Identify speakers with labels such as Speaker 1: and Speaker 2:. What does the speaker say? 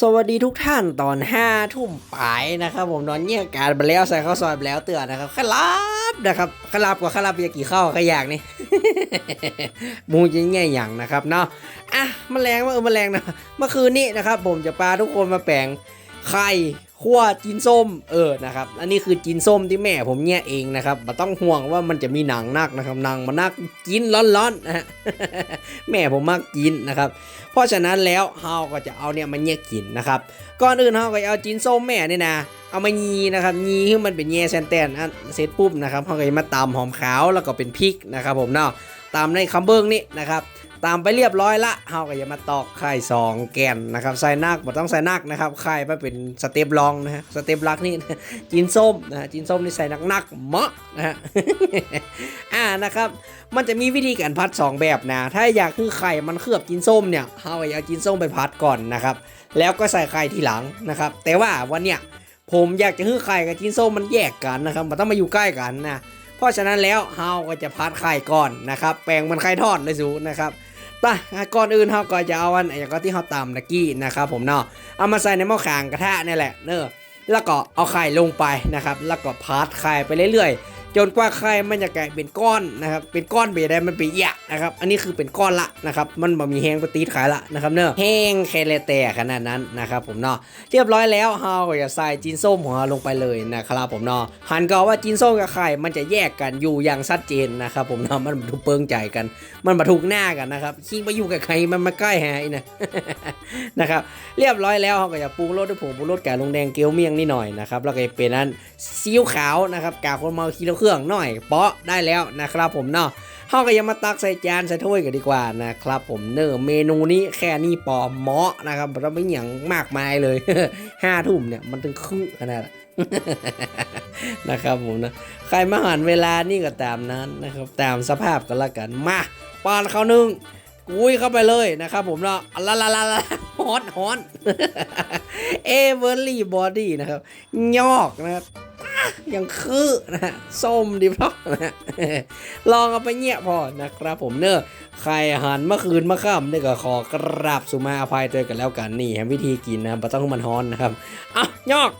Speaker 1: สวัสดีทุกท่านตอนห้าทุ่มปลายนะครับ ผมนอนเงียบการไปแล้วใส่ข้าวซอยไปแล้วเตือนนะครับขลับนะครับขลับกว่าขลับยากี่ข้าวขยากนี่มูจะแง่อย่างนะครับเนาะอะมแมลงว่าเออแมลงนะเมื่อคืนนี้นะครับ ผมจะพาทุกคนมาแปลงไข่ ขั้วจีนส้มเออนะครับอันนี้คือจีนส้มที่แม่ผมเนี่ยเองนะครับไม่ต้องห่วงว่ามันจะมีหนังนักนะครับหนังมันนักกินร้อนๆนะฮะแม่ผมมากกินนะครับ เพราะฉะนั้นแล้วเฮาก็จะเอาเนี่ยมาแยกกินนะครับก่อนอื่นเฮาก็เอาจินส้มแม่นี่นะเอามายีนะครับยีให้มันเป็นแย่แซนแตนอันเสร็จปุ๊บนะครับเฮาก็จะมาตำหอมขาวแล้วก็เป็นพริกนะครับผมเนาะตามในคำเบิ้งนี่นะครับ ตามไปเรียบร้อยละเฮาก็จะมาตอกไข่สองแกนนะครับใส่นักบ่ต้องใส่นักนะครับไข่มาเป็นสเต็ปลองนะฮะสเต็ปลักนี่จินส้มนะฮะจินส้มนี่ใส่นักๆเหมาะนะฮะอ่านะครับ มันจะมีวิธีการพัด 2 แบบนะ ถ้าอยากคือไข่มันเคลือบจินส้มเนี่ยเฮาอยากจินส้มไปพัดก่อนนะครับ แล้วก็ใส่ไข่ทีหลังนะครับ แต่ว่าวันเนี้ยผมอยากจะคือไข่กับจินส้มมันแยกกันนะครับมันต้องมาอยู่ใกล้กันนะเพราะฉะนั้นแล้วเฮาก็จะพัดไข่ก่อนนะครับ แปลงมันไข่ทอดเลยสูนะครับ ปก่อนอื่นเฮาก็จะเอาอันอย่างก็ที่เฮาตำตะกี้นะครับผมเนาะเอามาใส่ในหม้อขางกระทะนี่แหละเนอะแล้วก็เอาไข่ลงไปนะครับ แล้วก็พาดไข่ไปเรื่อยๆ จนกว่าไข่มันจะกลายเป็นก้อนนะครับเป็นก้อนเบียได้มันเป็นยะนะครับอันนี้คือเป็นก้อนละนะครับมันบ่มีแห้งปตีขายละนะครับเนอะแห้งแคเลแต่ขนาดนั้นนะครับผมเนาะเรียบร้อยแล้วเฮาก็จะใส่จีนส้มของเราลงไปเลยนะครับผมเนาะหันก็ว่าจีนส้มกับไข่มันจะแยกกันอยู่อย่างชัดเจนนะครับผมเนาะมันบรรทุกเปิงใจกัน มันบรรทุกหน้ากันนะครับคิงไปอยู่กับใครมันมาใกล้หายนะนะครับเรียบร้อยแล้วเขาก็จะปรุงรสด้วยผงปรุงรสแกะลงแดงเกี๊ยวเมี่ยงนิดหน่อยนะครับแล้วก็เป็นนั้นซีอิ๊วขาวนะครับกากคนเมาคีโลเครื่องหน่อยเปาะได้แล้วนะครับผมเนาะเขาก็ยังมาตักใส่จานใส่ถ้วยกันดีกว่านะครับผมเนอเมนูนี้แค่นี้ปอเหมาะนะครับเราไม่หยังมากมายเลยห้าทุ่มเนี่ยมันถึงครึ่งขนาดนะครับผมนะใครมาหันเวลานี่ก็ตามนั้นนะครับตามสภาพกันละกันมาปานเขาวหนึ่งกุยเข้าไปเลยนะครับผมเนาะละละละละฮอนฮอนเอเวอร์ลี่บอดี้นะครับ ยอกนะครับอะ ยังคือนะฮะส้มดิบล็อกนะฮะลองเอาไปเงี่ยพอนะครับผมเนอะใครหารเมื่อคืนเมื่อค่ำนี่ก็ขอกราบสุมาอภัยเจอกันแล้วกันนี่แฮมวิธีกินนะครับต้องมันฮ้อนนะครับอะยอก